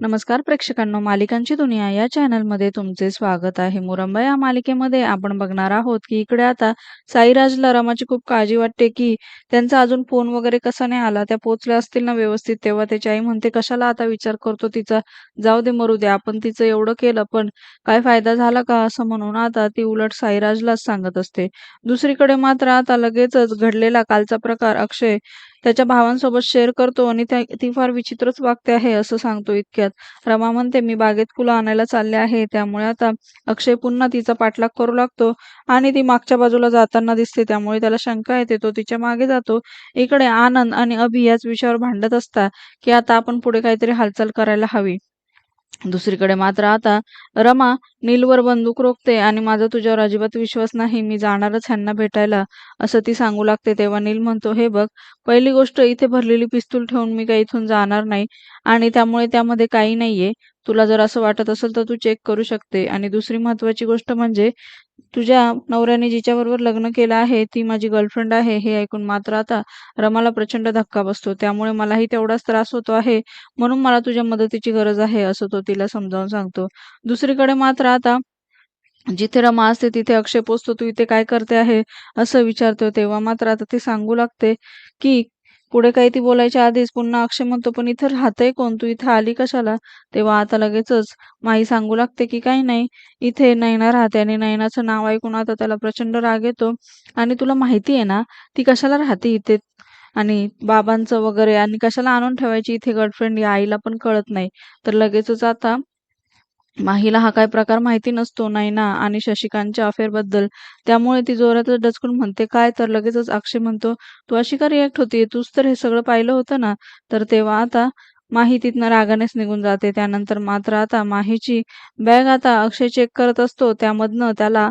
नमस्कार प्रेक्षकांनो मालिकांची दुनिया या चॅनलमध्ये तुमचे स्वागत आहे. मुरंबा या मालिकेमध्ये आपण बघणार आहोत की इकडे आता साईराजला रमाची खूप काळजी वाटते की त्यांचा अजून फोन वगैरे कसा नाही आला त्या पोचल्या असतील ना व्यवस्थित तेव्हा? त्याची आई म्हणते कशाला आता विचार करतो तिचा? जाऊ दे मरू दे. आपण तिचं एवढं केलं पण काय फायदा झाला का? असं म्हणून आता ती उलट साईराजलाच सांगत असते. दुसरीकडे मात्र आता लगेचच घडलेला कालचा प्रकार अक्षय त्याच्या भावांसोबत शेअर करतो आणि त्या ती फार विचित्रच वागते आहे असं सांगतो इतक्यात. रमा म्हणते मी बागेत फुलं आणायला चालले आहे त्यामुळे आता अक्षय पुन्हा तिचा पाठलाग करू लागतो आणि ती मागच्या बाजूला जाताना दिसते. त्यामुळे त्याला शंका येते. तो तिच्यामागे जातो. इकडे आनंद आणि अभि याच विषयावर भांडत असता की आता आपण पुढे काहीतरी हालचाल करायला हवी. दुसरीकडे मात्र आता रमा नीलवर बंदूक रोखते आणि माझा तुझ्यावर अजिबात विश्वास नाही. मी जाणारच ह्यांना भेटायला असं ती सांगू लागते. तेव्हा नील म्हणतो हे बघ पहिली गोष्ट इथे भरलेली पिस्तूल ठेवून मी काही इथून जाणार नाही आणि त्यामुळे त्यामध्ये काही नाहीये. तुला जर असं वाटत असेल तर तू चेक करू शकते. आणि दुसरी महत्वाची गोष्ट म्हणजे तुझ्या नवऱ्याने जिच्याबरोबर लग्न केलं आहे ती माझी गर्लफ्रेंड आहे हे ऐकून मात्र आता रमाला प्रचंड धक्का बसतो. त्यामुळे मलाही तेवढाच त्रास होतो आहे. म्हणून मला तुझ्या मदतीची गरज आहे असं तो तिला समजावून सांगतो. दुसरीकडे मात्र आता जिथे रमा असते तिथे अक्षय पोचतो. तू इथे काय करते आहे असं विचारतो तेव्हा मात्र आता ती सांगू लागते की पुढे काही ती बोलायच्या आधीच पुन्हा अक्षय म्हणतो पण इथं राहतंय कोण? तू इथं आली कशाला? तेव्हा आता लगेचच माई सांगू लागते की काही नाही इथे नैना राहते आणि नैनाचं नाव ऐकून आता त्याला प्रचंड राग येतो. आणि तुला माहिती आहे ना ती कशाला राहते इथे? आणि बाबांचं वगैरे आणि कशाला आणून ठेवायची इथे गर्लफ्रेंड या आईला पण कळत नाही. तर लगेचच आता माहीला हा काय प्रकार माहिती नसतो नैना आणि शशिकांतच्या अफेअरबद्दल. त्यामुळे ती जोरातच डचकून म्हणते काय तर लगेचच अक्षय म्हणतो तू अशी का रिॲक्ट होती? तूच तर हे सगळं पाहिलं होतं ना? तर तेव्हा आता माही तिथनं रागानेच निघून जाते. त्यानंतर मात्र आता माहीची बॅग आता अक्षय चेक करत असतो. त्यामधनं त्याला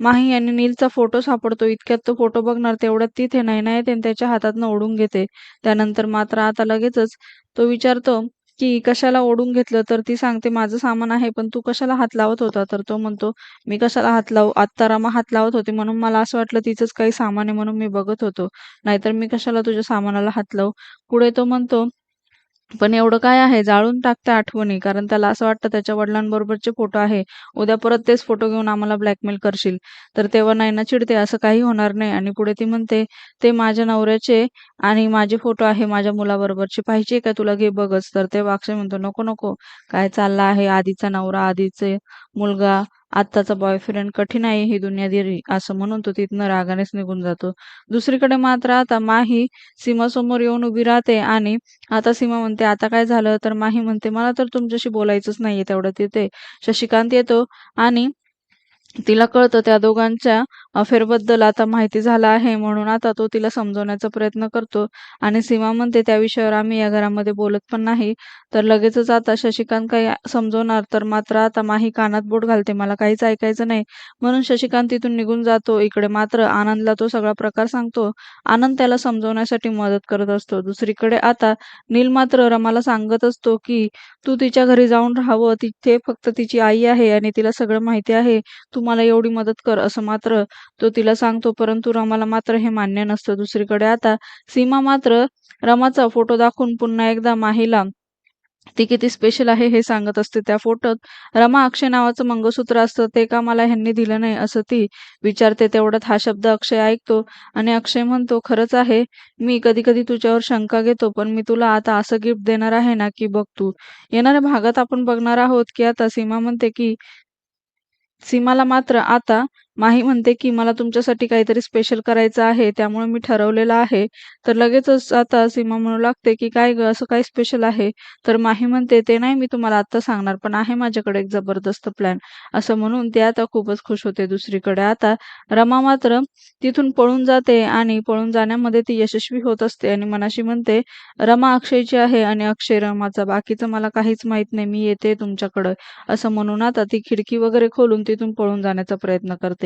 माही आणि नीलचा फोटो सापडतो. इतक्यात तो फोटो बघणार तेवढ्यात तिथे नैना येते आणि त्याच्या हातातनं ओढून घेते. त्यानंतर मात्र आता लगेचच तो विचारतो की कशाला ओढून घेतलं तर ती सांगते माझं सामान आहे पण तू कशाला हात लावत होता? तर तो म्हणतो मी कशाला हात लावू आत्ता रमा हात लावत होते म्हणून मला असं वाटलं तिचंच काही सामान आहे म्हणून मी बघत होतो. नाहीतर मी कशाला तुझ्या सामानाला हात लावू? पुढे तो म्हणतो पण एवढं काय आहे? जाळून टाकते आठवणी कारण त्याला असं वाटतं त्याच्या वडिलांबरोबरचे फोटो आहे. उद्या परत तेच फोटो घेऊन आम्हाला ब्लॅकमेल करशील. तर तेव्हा नैना चिडते असं काही होणार नाही. आणि पुढे ती म्हणते ते माझ्या नवऱ्याचे आणि माझे फोटो आहे माझ्या मुलाबरोबरचे. पाहिजे का तुला घे बघच. तर ते अक्षय म्हणतो नको नको. काय चाललं आहे आधीचा नवरा आधीचे मुलगा आत्ताचा बॉयफ्रेंड कठीण आहे ही दुनियादारी असं म्हणून तो तिथनं रागानेच निघून जातो. दुसरीकडे मात्र आता माही सीमासमोर येऊन उभी राहते आणि आता सीमा म्हणते आता काय झालं? तर माही म्हणते मला तर तुमच्याशी बोलायचंच नाहीये तेवढं तिथे. शशिकांत येतो आणि तिला कळतं त्या दोघांच्या अफेअरबद्दल आता माहिती झालं आहे म्हणून आता तो तिला समजवण्याचा प्रयत्न करतो. आणि सीमा म्हणते त्या विषयावर आम्ही या घरामध्ये बोलत पण नाही. तर लगेचच आता शशिकांत काही समजवणार तर मात्र आता माही कानात बोट घालते. मला काहीच ऐकायचं नाही. म्हणून शशिकांत तिथून निघून जातो. इकडे मात्र आनंदला तो सगळा प्रकार सांगतो. आनंद त्याला समजवण्यासाठी मदत करत असतो. दुसरीकडे आता नील मात्र रमाला सांगत असतो की तू तिच्या घरी जाऊन राहावं. तिथे फक्त तिची आई आहे आणि तिला सगळं माहिती आहे. तू मला एवढी मदत कर असं मात्र तो तिला सांगतो. परंतु रमाला मात्र हे मान्य नसतं. दुसरीकडे आता सीमा मात्र रमाचा फोटो दाखवून पुन्हा एकदा माहीला ती किती स्पेशल आहे हे सांगत असते. त्या फोटोत रमा अक्षय नावाचं मंगळसूत्र असतं. ते का मला ह्यांनी दिलं नाही? असं ती विचारते. तेवढ्यात हा शब्द अक्षय ऐकतो आणि अक्षय म्हणतो खरंच आहे. मी कधी कधी तुझ्यावर शंका घेतो पण मी तुला आता असं गिफ्ट देणार आहे ना की बघ तू. येणाऱ्या भागात आपण बघणार आहोत की आता सीमा म्हणते की सीमाला मात्र आता माही म्हणते की मला तुमच्यासाठी काहीतरी स्पेशल करायचं आहे त्यामुळे मी ठरवलेलं आहे. तर लगेचच आता सीमा म्हणू लागते की काय ग असं काय स्पेशल आहे? तर माही म्हणते ते नाही मी तुम्हाला आत्ता सांगणार पण आहे माझ्याकडे एक जबरदस्त प्लॅन असं म्हणून ते आता खूपच खुश होते दुसरीकडे. आता रमा मात्र तिथून पळून जाते आणि पळून जाण्यामध्ये ती यशस्वी होत असते आणि मनाशी म्हणते रमा अक्षयची आहे आणि अक्षय रमाचा बाकीचं मला काहीच माहीत नाही मी येते तुमच्याकडं. असं म्हणून आता ती खिडकी वगैरे खोलून तिथून पळून जाण्याचा प्रयत्न करते.